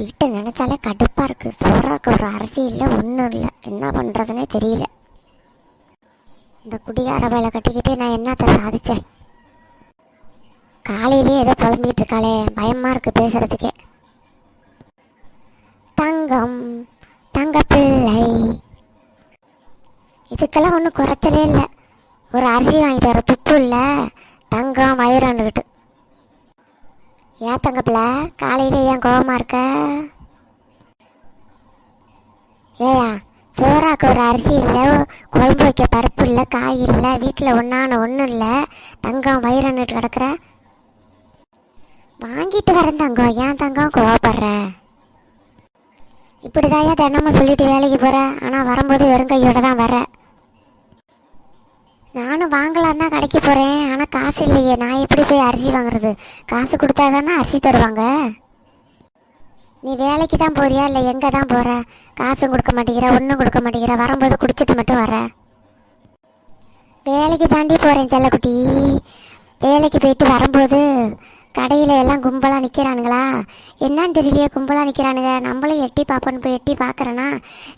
வீட்டை நினைச்சாலே கடுப்பா இருக்கு. சோறாக்கு ஒரு அரிசி இல்லை ஒன்றும் இல்லை. என்ன பண்றதுனே தெரியல. இந்த குடிகார வேலை கட்டிக்கிட்டு நான் என்னத்த சாதிச்சேன்? காலையிலேயே ஏதோ புலம்பிகிட்டு இருக்காளே. பயமா இருக்கு பேசுகிறதுக்கே தங்கம் தங்க பிள்ளை இதுக்கெல்லாம் ஒன்றும் குறைச்சலே இல்லை. ஒரு அரிசி வாங்கிட்டு வர துப்பு இல்லை. தங்கம் வயிறாண்டுக்கிட்டு ஏன் தங்க காலையில் ஏன் கோவமாக இருக்க? ஏயா சோறாக்கு ஒரு அரிசி இல்லை குழம்பு வைக்க பருப்பு இல்லை காய் இல்லை வீட்டில் ஒன்றான ஒன்றும் இல்லை தங்கம் வயிறுன்னுட்டு கிடக்குற? வாங்கிட்டு வரேன் தங்கம் ஏன் தங்கம் கோவப்படுற? இப்படிதாயா தினமும் சொல்லிட்டு வேலைக்கு போகிற ஆனால் வரும்போது வெறும் கையோட தான் வர நானும் வாங்கலாம் தான் கடைக்கு போகிறேன் ஆனால் காசு இல்லையே. நான் எப்படி போய் அரிசி வாங்குறது? காசு கொடுத்தா தானே அரிசி தருவாங்க? நீ வேலைக்கு தான் போறியா? இல்லை எங்கே தான் போகிற காசும் கொடுக்க மாட்டேங்கிற ஒன்றும் கொடுக்க மாட்டேங்கிற. வரும்போது குடிச்சிட்டு மட்டும் வர. வேலைக்கு தாண்டி போகிறேன் செல்லக்குட்டி. வேலைக்கு போயிட்டு வரும்போது கடையில் எல்லாம் கும்பலாக நிற்கிறானுங்களா என்னன்னு தெரியலையே கும்பலாக நிற்கிறானுங்க நம்மளும் எட்டி பார்ப்போன்னு போய் எட்டி பார்க்குறேன்னா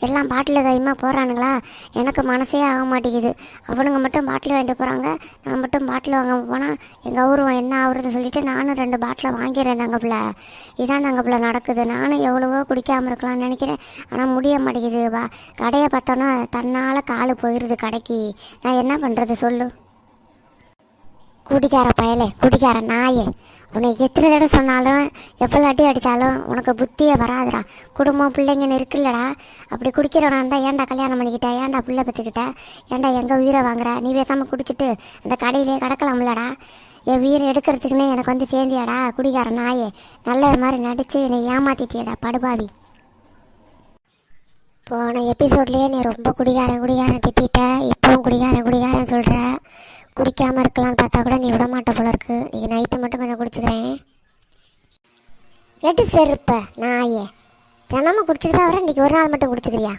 எல்லாம் பாட்டில் கைமா போகிறானுங்களா எனக்கு மனசே ஆக மாட்டேங்குது. அவனுங்க மட்டும் பாட்டில் வாங்கிட்டு போகிறாங்க நான் மட்டும் பாட்டில் வாங்க போனால் எங்கள் ஊர்வம் என்ன ஆகுறதுன்னு சொல்லிட்டு நானும் ரெண்டு பாட்டில் வாங்கிறேன் தங்கப்பில். பிள்ளை இதான் தங்கப்பில் நடக்குது. நானும் எவ்வளவோ குடிக்காமல் இருக்கலாம்னு நினைக்கிறேன். ஆனால் முடிய மாட்டேங்குது. வா கடையை பார்த்தோன்னா தன்னால் காலு போயிடுது கடைக்கு. நான் என்ன பண்ணுறது சொல்லு? குடிக்கார பயலே குடிக்கார நாயே. உன்னை எத்தனை தடவை சொன்னாலும் எவ்வளோ அடி அடித்தாலும் உனக்கு புத்தியே வராதுடா. குடும்பம் பிள்ளைங்கன்னு இருக்குல்லடா அப்படி குடிக்கிறவனா இருந்தால் ஏன்டா கல்யாணம் பண்ணிக்கிட்ட? ஏன்டா பிள்ளை பத்துக்கிட்ட? ஏன்டா எங்கே உயிரை வாங்குற? நீ பேசாமல் குடிச்சிட்டு அந்த கடையிலே கிடக்கலாம்லடா. என் உயிரை எடுக்கிறதுக்குன்னு எனக்கு வந்து சேர்ந்தியாடா குடிகார நாயே. நல்ல மாதிரி நடித்து என்னை ஏமாத்திட்டியடா படுபாவி. போன எபிசோட்லேயே நீ ரொம்ப குடிகாரன் குடிகாரன் திட்டிட்ட. இப்போவும் குடிகாரன் குடிகாரன் சொல்கிற குடிக்காமல் இருக்கலாம்னு பார்த்தா கூட நீ விட மாட்ட போல இருக்கு. நீ நைட்டு மட்டும் கொஞ்சம் குடிச்சுக்கிறேன். எட்டு செருப்ப நாயே. தினமும் குடிச்சிட்டு தான் வர. இன்றைக்கி ஒரு நாள் மட்டும் குடிச்சுக்கிறியா?